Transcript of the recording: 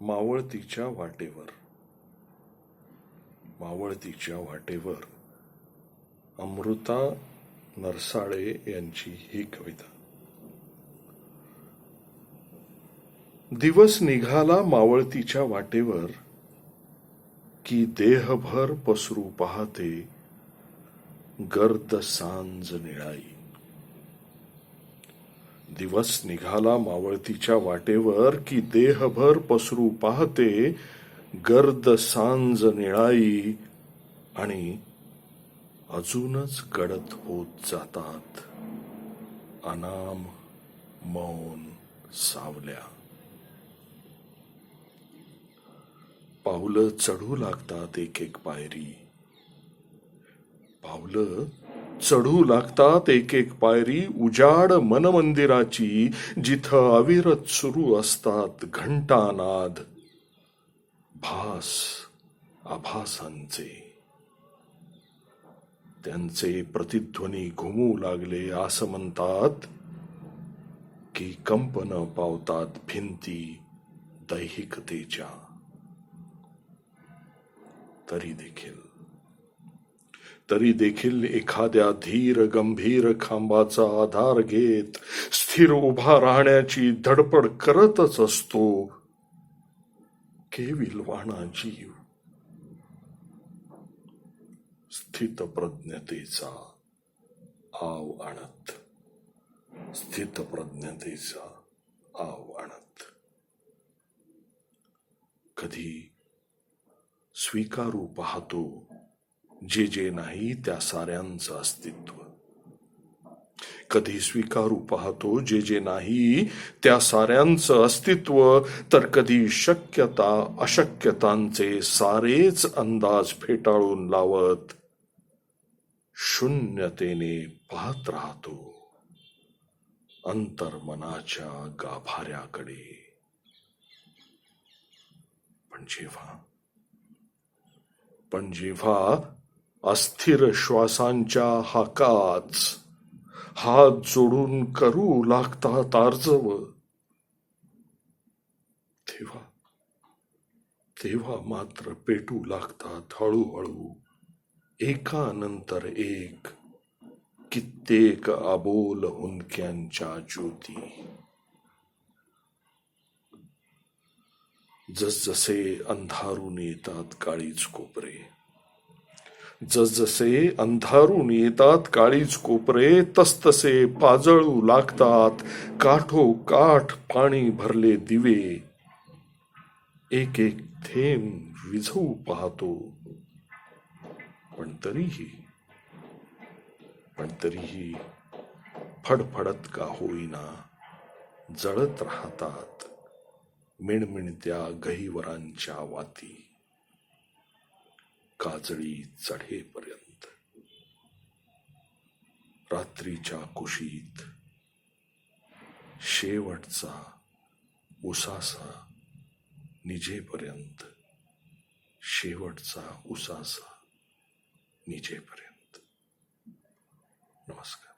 मावळतीच्या वाटेवर. मावळतीच्या वाटेवर. अमृता नरसाळे यांची ही कविता. दिवस निघाला मावळतीच्या वाटेवर की देहभर पसरू पाहते गर्द सांज निळाई. दिवस निघाला मावळतीच्या वाटेवर की देहभर पसरू पाहते गर्द सांज निळाई आणि अजूनच गडद होत जातात. अनाम मौन सावल्या. पावलं चढू लागतात एक एक पायरी. पावलं चढू लागतात एक एक पायरी उजाड मनमंदिराची जिथं अविरत सुरू असतात घंटानाद. भास आभासांचे. त्यांचे प्रतिध्वनी घुमू लागले असं म्हणतात की कंपन पावतात भिंती दैहिकतेच्या. तरी देखील तरी देखील एखाद्या धीर गंभीर खांबाचा आधार घेत स्थिर उभा राहण्याची धडपड करतच असतो. केविलवाणा जीव. स्थितप्रज्ञतेचा आव आणत. स्थित प्रज्ञतेचा आव आणत. कधी स्वीकारू पाहतो जे जे नाही त्या साऱ्यांचं अस्तित्व. कधी स्वीकारू पाहतो जे जे नाही त्या साऱ्यांचं अस्तित्व तर कधी शक्यता अशक्यतांचे सारेच अंदाज फेटाळून लावत शून्यतेने पाहत राहतो अंतर्मनाच्या गाभाऱ्याकडे. पण जेव्हा पण जेव्हा अस्थिर श्वासांच्या हाकाच हात जोडून करू लागतात आर्जव. तेव्हा तेव्हा मात्र पेटू लागतात हळूहळू. एकानंतर एक कित्येक अबोल हुंदक्यांच्या ज्योती. जसजसे अंधारून येतात काळीच कोपरे. जसजसे अंधारून येतात काळीच कोपरे तसतसे पाजळू लागतात. काठो काठ पाणी भरले दिवे. एक एक थेंब विझवू पाहतो. पण तरीही पण तरीही फडफडत का होईना जळत राहतात मिणमिणत्या गहिवरांच्या वाती. काजळी चढेपर्यंत. रात्रीच्या कुशीत शेवटचा उसासा निजेपर्यंत. शेवटचा उसासा निजेपर्यंत. नमस्कार.